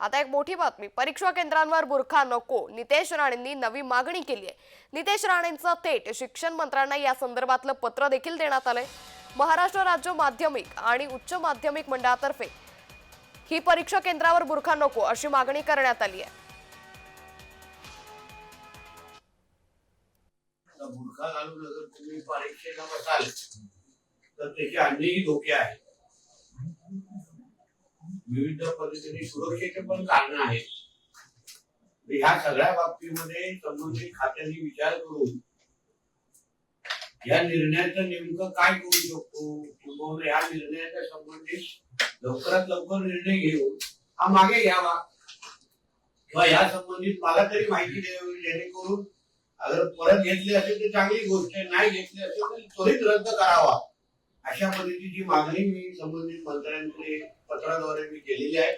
आता एक मोठी बातमी. परीक्षा केंद्रांवर बुरखा नको. नितेश राणेंनी नवी मागणी केली आहे. नितेश राणेंचं थेट शिक्षण मंत्र्यांना या संदर्भातलं पत्र देखील देण्यात आलंय. महाराष्ट्र राज्य माध्यमिक आणि उच्च माध्यमिक मंडळातर्फे ही परीक्षा केंद्रावर बुरखा नको अशी मागणी करण्यात आली आहे. बुरखा घालून जर तुम्ही परीक्षेला बसाल तर त्याचे अन्यही धोके आहेत. विविध पद्धतीने सुरक्षेचे पण कारण आहेत. ह्या सगळ्या बाबतीमध्ये संबंधित खात्यांनी विचार करून या निर्णयाचं नेमकं काय करू शकतो? किंवा या निर्णयाच्या संबंधित लवकरात लवकर निर्णय घेऊन हा मागे घ्यावा. किंवा या संबंधित मला तरी माहिती द्यावी जेणेकरून अगर परत घेतली असेल तर चांगली गोष्ट आहे नाही घेतली असेल तर त्वरित रद्द करावा. अशा पद्धतीची मागणी मी संबंधित मंत्र्यांकडे पत्राद्वारे मी केलेली आहे.